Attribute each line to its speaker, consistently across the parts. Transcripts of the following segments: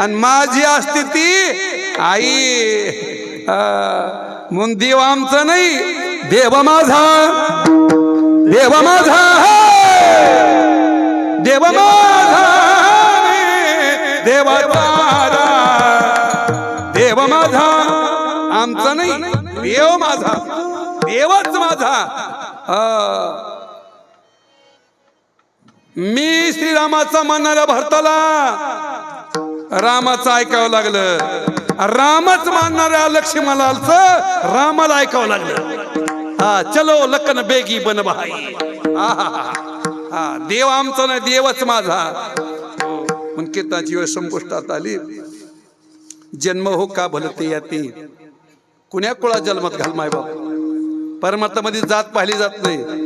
Speaker 1: आणि माझी असते ती आई आ, म्हणून देव आमचं नाही देव माझा देव माझा देव माझा देवाचा देव माझा आमचा नाही देव माझा देवच माझा हा. मी श्रीरामाचा मनाला भरताला रामाचं ऐकावं लागलं. रामच मानणाऱ्या लक्ष्मणाचं रामाला ऐकावं लागलं. हा चलो लखन बेगी बन भाई. हा देव आमचा नाही देवच माझा. हो, मग कीर्तनाची वेळ संपुष्टात आली. जन्म हो का भलते याती? कुण्या कुळा जन्मत घाल माय बाप? परमात्मामध्ये जात पाहिली जात नाही.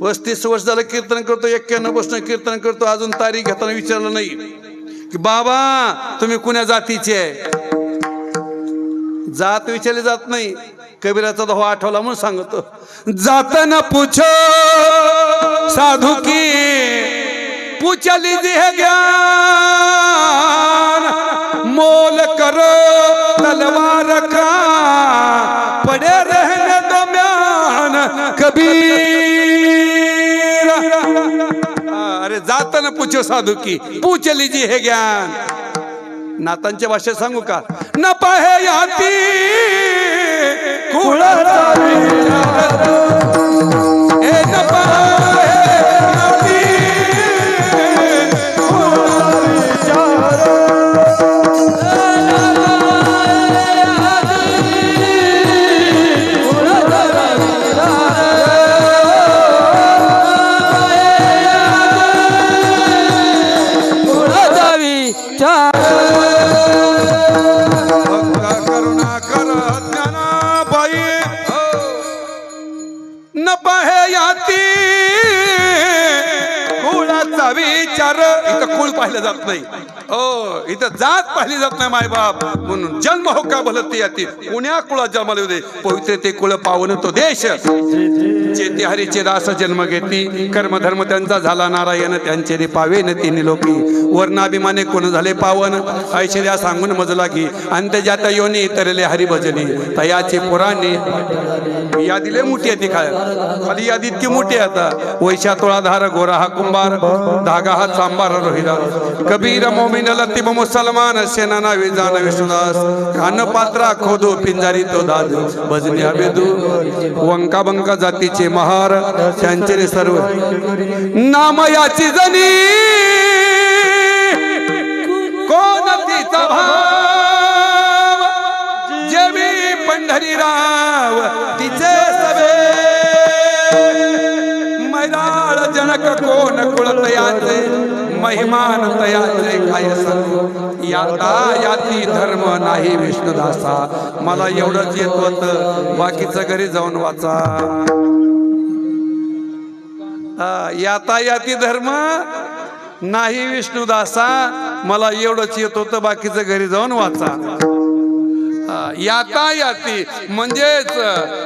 Speaker 1: पस्तीस वर्ष झालं कीर्तन करतो एक्क्याण्णव वर्ष कीर्तन करतो अजून तारीख घेताना विचारलं नाही. बाबा तुम्ही कुण्या जातीचे? आहे जात विचारली जात नाही. कबीराचा दहा आठवला म्हणून सांगतो. जाताना पूछो साधू की पूछ लीजिए ज्ञान? मोल करो तलवार का पड़े रहने दो म्यान। कबीर जाताना पूछो साधू की पूछ लीजिए हे ज्ञान नातांच्या भाषेत सांगू का न पाहे याती कुळाचा विचार. ए न विचार इथं कुळ पाहिलं जात नाही. हो इथं जात पाहिली जात नाही मायबाप. म्हणून जन्म हो का भलत याती कुण्या कुळात जन्माला होते पवित्र ते कुळ पावन तो देश. चेते हरीचे दास जन्म घेतली कर्मधर्म त्यांचा झाला नारायण त्यांचे रे पावे न तिन्ही लोकी. वर्णाभिमाने कोण झाले पावन? ऐश्वर्या सांगून मजला घी. त्या योनी तरले हरी भजनी तयाचे पुराणे यादीले मोठी आहे ती काय? खाली यादी इतकी मोठी आहे आता? वैशा तोळाधार गोरा हा कुंभार धागा हा सांबार रोहिरा कबीर मोमिन लतीब मुसलमान सेना नावे जाण विष्णुदास कान पात्रा खोदो पिंजारी तो दाद भजनी अबेदू वंका बंका जातीचे महार त्यांचे रे सर्व. नाम याची जनी कोण तिचा भाव? जेवी पंढरीराव तिचे सवे. कोण कुळतयाचे महिमान तयाचे काय सांगू? याता याती धर्म नाही विष्णुदासा. मला एवढंच येत होत. बाकीचं घरी जाऊन वाचा. याता याती धर्म नाही विष्णुदासा. मला एवढंच येत होतं. बाकीचं घरी जाऊन वाचा. याता याती. म्हणजेच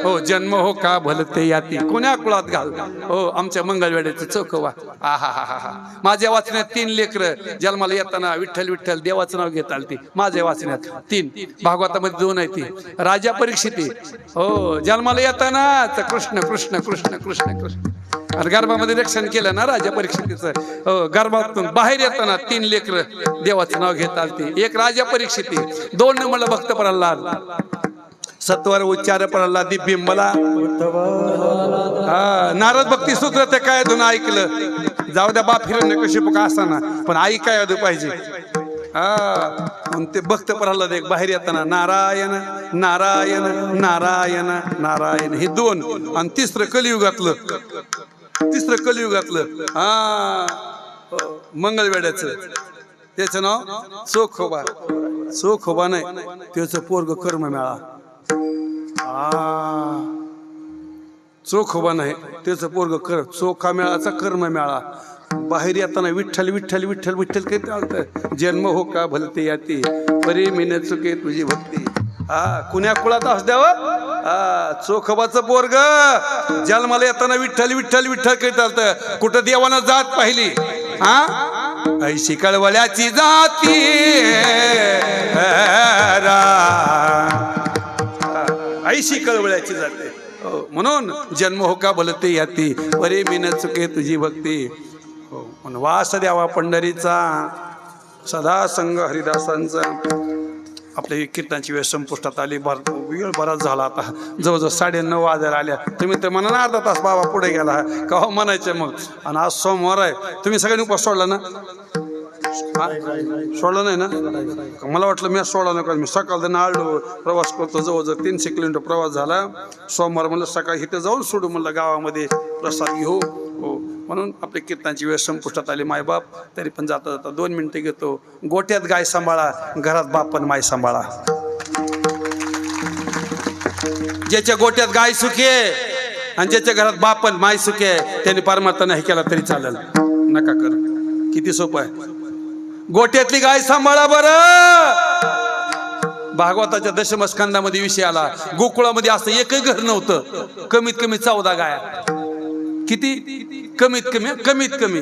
Speaker 1: हो जन्म हो का भलते याती. कोण्या कुळात घाल? हो आमच्या मंगळवेड्याचं चौक हा हा हा हा हा. माझ्या वाचण्यात तीन लेकर. जन्माला येताना विठ्ठल विठ्ठल देवाचं नाव घेता आलती माझ्या वाचण्यात तीन. भागवतामध्ये दोन आहे ती. राजा परीक्षिती हो जन्माला येताना तर कृष्ण कृष्ण कृष्ण कृष्ण कृष्ण. आणि गर्भामध्ये रक्षण केलं ना राजा परीक्षितीचं हो गर्भातून बाहेर येताना तीन लेकर देवाचं नाव घेता आलती. एक राजा परीक्षिती दोन नंबरला भक्त प्रल्हाद. सत्वर उच्चार प्रल्हाद बिंबला हा नारद भक्ती सूत्र ते काय धुन ऐकलं? जाऊ द्या बाप फिरून कशी का असताना पण आई काय अदू पाहिजे? हा ते भक्त प्रल्हाद एक बाहेर येताना नारायण नारायण नारायण नारायण हे दोन. आणि तिसरं कलियुगातलं. तिसरं कलियुगातलं. हा. हो, त्याच त्याचं नाव चोखोबा चोखोबा नाही त्याचं पोरग कर्म मेळा चोखोबा नाही त्याचं पोरग कर चोखा मेळाचा कर्म मेळा बाहेर येताना विठ्ठल विठ्ठल विठ्ठल विठ्ठल काही चालतं जन्म हो का भलते याती परी मिन चुके तुझी भक्ती. हा कुण्या कुळात असू चोखोबाचं पोरग. जन्माला येताना विठ्ठल विठ्ठल विठ्ठल करत कुठं देवानं जात पाहिली? हा? शिकळवल्याची जाती. आई शिकळवल्याची जाते. हो, म्हणून जन्म हो का भलते याती? बरे मी न चुके तुझी भक्ती. हो, वास द्यावा पंढरीचा सदा संघ हरिदासांचा. आपल्या कीर्तनाची वेळ संपुष्टात आली. भर वेळ बराच झाला आता. जवळजवळ साडे नऊ वाजायला आल्या. तुम्ही तर म्हणा ना अर्धा तास बाबा पुढे गेला. का हो म्हणायचं मग? आणि आज सोमवार आहे. तुम्ही सगळ्यांनी उपास सोडला ना? सोडलं नाही ना? मला वाटलं मी सोडला नका. मी सकाळ आळलो प्रवास करतो. जवळजवळ तीनशे किलोमीटर प्रवास झाला. सोमवार म्हणलं सकाळी इथे जाऊन सोडू म्हणलं गावामध्ये. प्रसाद घेऊ. हो. म्हणून आपल्या कीर्तनाची वेळ संपुष्टात आली. मायबाप तरी पण जाता जाता दोन मिनिटं घेतो. गोट्यात गाय सांभाळा घरात बाप पण माय सांभाळा. ज्याच्या गोट्यात गाय सुखी आहे आणि ज्याच्या घरात बाप पण माय सुखी आहे त्याने परमार्थ नाही केला तरी चालेल. नका कर. किती सोपं आहे. गोट्यातली गाय सांभाळा बरं. भागवताच्या दशमस्कंदामध्ये विषय आला. गोकुळामध्ये असं एकही घर नव्हतं. कमीत कमी चौदा गाया. किती कमीत कमी कमीत कमी.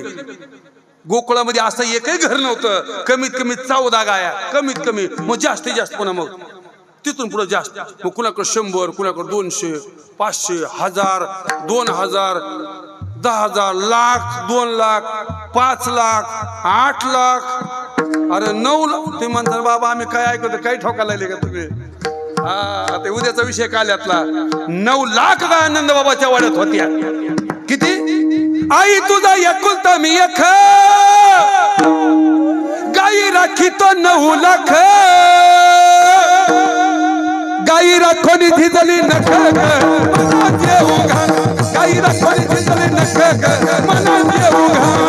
Speaker 1: गोकुळामध्ये असं एकही घर नव्हतं. कमीत कमी चौदा गाया कमीत कमी. मग जास्तीत जास्त पुन्हा मग तिथून पुढे जास्त. मग कुणाकडे शंभर कुणाकडे दोनशे पाचशे हजार दोन हजार दहा हजार लाख दोन लाख पाच लाख आठ लाख. अरे नऊ लाख. तुम्ही म्हणता बाबा आम्ही काय ऐकतो काही ठोकायला लागले का तुम्ही? हा ते उद्याचा विषय काल्यातला नऊ लाख गाय आनंद बाबाच्या वाड्यात होत्या. किती? आई तुझा एकुलता मी एक गाई राखी तो नऊ लाख. गाई राखोनी झिजली नख. मना जेऊ घाल गाई राखोनी झिजली नख. मला देऊ घा.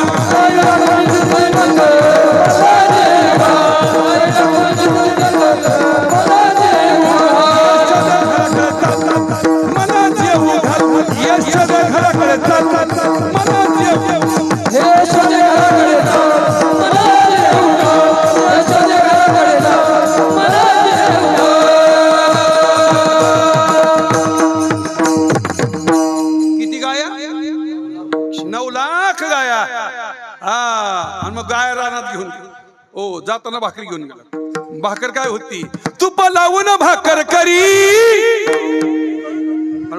Speaker 1: ओ जाताना भाकरी घेऊन गेला. भाकर काय होती? तुप लावून भाकर करी.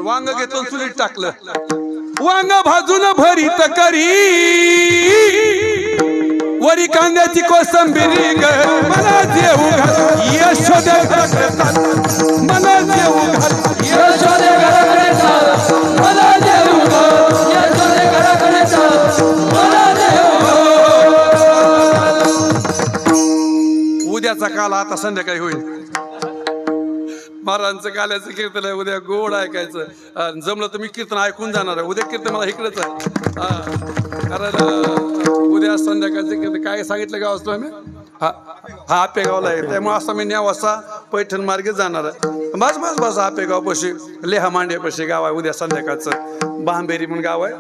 Speaker 1: वांग घेतो चुलीत टाकलं. वांग भाजून भरीत करी. वरी कांद्याची कोसंबिरी ग मला देऊ घाल. यशोदे मला देऊ घाल.
Speaker 2: यशोदे
Speaker 1: काल आता संध्याकाळी होईल. महाराजांचं गाल्याचं कीर्तन आहे उद्या गोड ऐकायचं. जमलं तर मी कीर्तन ऐकून जाणार आहे. उद्या कीर्तन मला इकडेच आहे. कारण उद्या संध्याकाळचं कीर्तन. काय सांगितलं गाव असतो मी हा हा आपेगावला आहे. त्यामुळे असं मी न्यावासा पैठण मार्गे जाणार आहे. बस बस बस आपेगाव पशी लेहा मांड्यापाशी गाव आहे. उद्या संध्याकाळचं. बांबेरी म्हणून गाव आहे.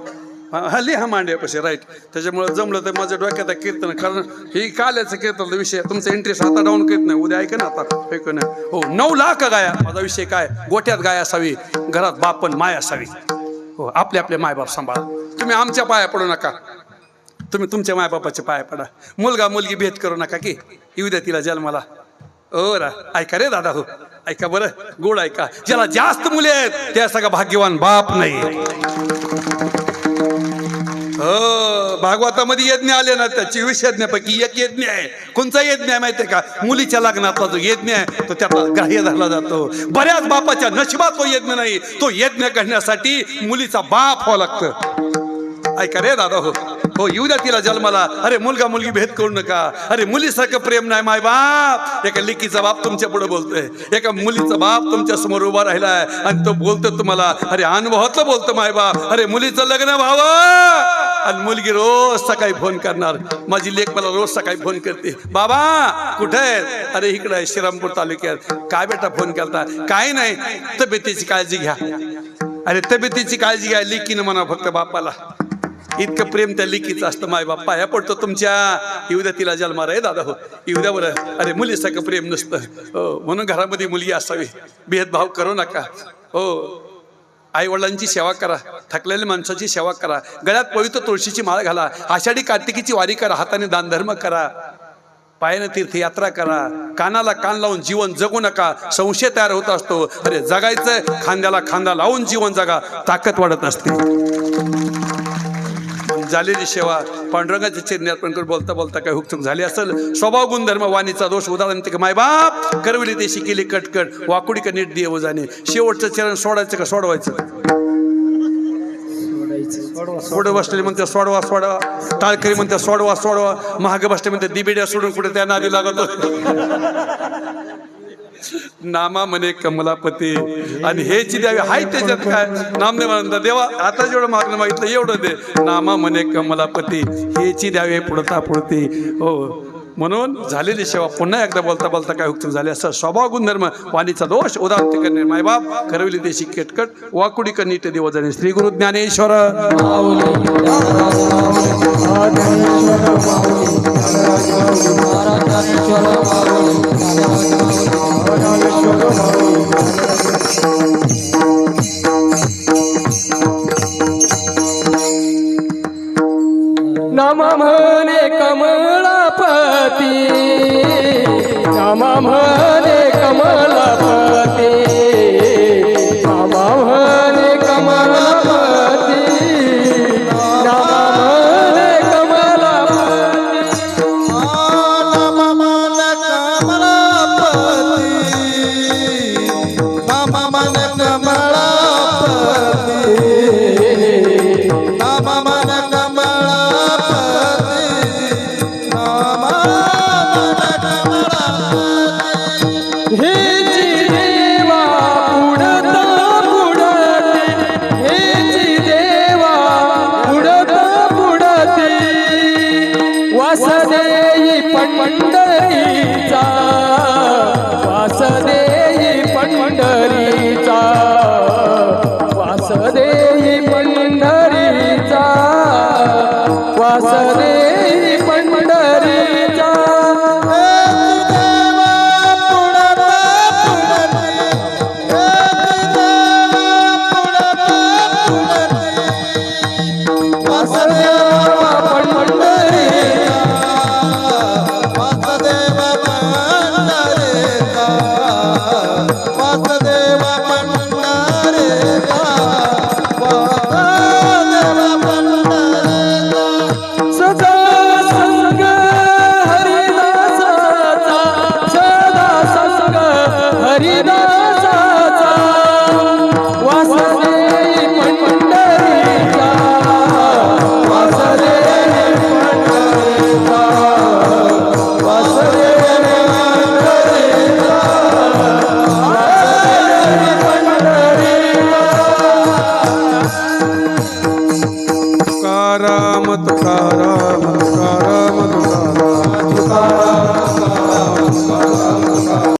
Speaker 1: हा हा, लिहा मांड्यापाशी राईट त्याच्यामुळे जमलं तर माझ्या डोक्यात कीर्तन कारण ही काल्याचं कीर्तन विषय तुमचा इंटरेस्ट आता डाऊन करत नाही. उद्या ऐका ना आता ऐकून ना. हो नऊ लाख गाया माझा विषय काय? गोठ्यात गाय असावी घरात बाप पण माय असावी. हो आपले आपले मायबाप सांभाळा. तुम्ही आमच्या पाया पडू नका. तुम्ही तुमच्या मायबापाच्या पाया पडा. मुलगा मुलगी भेट करू नका की. येऊ द्या तिला जन्माला. ओ रा ऐका रे दादा हो. ऐका बरं गोड ऐका. ज्याला जास्त मुले आहेत त्या सगळा भाग्यवान बाप नाही. हो भागवतामध्ये यज्ञ आले ना त्या चोवीस यज्ञापैकी एक यज्ञ आहे. कोणचा यज्ञ आहे माहितीये का? मुलीच्या लग्नातला जो यज्ञ आहे तो त्याला ग्राह्य धरला जातो. बऱ्याच बापाच्या नशिबात तो यज्ञ नाही तो यज्ञ करण्यासाठी मुलीचा बाप व्हावं लागतं. ऐका रे दादा हो. हो येऊ द्या तिला जन्माला. अरे मुलगा मुलगी भेद करू नका. अरे मुलीसारखं प्रेम नाही माय बाप. एका लिकीचा बाप तुमच्यापुढे बोलतोय. एका मुलीचा बाप तुमच्यासमोर उभा राहिलाय आणि तो बोलतो तुम्हाला अरे अनुभवातलं बोलतो माय बाप. अरे मुलीचं लग्न व्हावं. आणि मुलगी रोज सकाळी फोन करणार. माझी लेख मला रोज सकाळी फोन करते. बाबा कुठे आहेत? अरे इकडे आहे श्रीरामपूर तालुक्यात. काय बेटा फोन करता काय नाही. तब्येतीची काळजी घ्या. अरे तब्येतीची काळजी घ्या लेकीनं म्हणा फक्त बापाला. इतकं प्रेम त्या लिकीचं असतं माय बाप्पा. ह्या पडतो तुमच्या. येऊद्या तिला जन्मार आहे दादा हो. येऊ द्या बरं. अरे मुलीसारखं प्रेम नसतं. हो म्हणून घरामध्ये मुलगी असावी. भेदभाव करू नका. हो. आई वडिलांची सेवा करा थकलेल्या माणसाची सेवा करा गळ्यात पवित्र तुळशीची माळ घाला आषाढी कार्तिकीची वारी करा हाताने दानधर्म करा पायानं तीर्थयात्रा करा कानाला कान लावून जीवन जगू नका संशय तयार होत असतो. अरे जगायचं खांद्याला खांदा लावून जीवन जगा ताकद वाढत असते. झालेली सेवा पांडुरंगाच्या चिरणी अर्पण करून बोलता बोलता काय हुकचूक झाली असेल. स्वभाव गुणधर्म वाणीचा दोष उदाहरण ते मायबाप करविली ते शिकेली कटकट वाकुडी का नीट दिये जाणे शेवटचं चरण सोडायचं का सोडवायचं? पुढे बसलेले म्हणते सोडवा सोडवा. ताळकरी म्हणते सोडवा सोडवा. महाग बसले म्हणते दिबिड्या सोडून कुठे त्या नादी लागतो? नामा म्हणे कमलापती. आणि हे जी द्यावी हाय त्याच्यात काय? नामदेव म्हणतात देवा आता जेवढं मागणं मागितलं एवढं दे. नामा म्हणे कमलापती. हे ची द्यावे पुढता पुढती हो. म्हणून झालेली सेवा पुन्हा एकदा बोलता बोलता काय उत्तम झाले असं स्वभाव गुणधर्म वाणीचा दोष उदात्त करणे मायबाप करविली देशी केटकट वाकुडी कनिट देव जाणे श्री गुरु ज्ञानेश्वर.
Speaker 2: नाम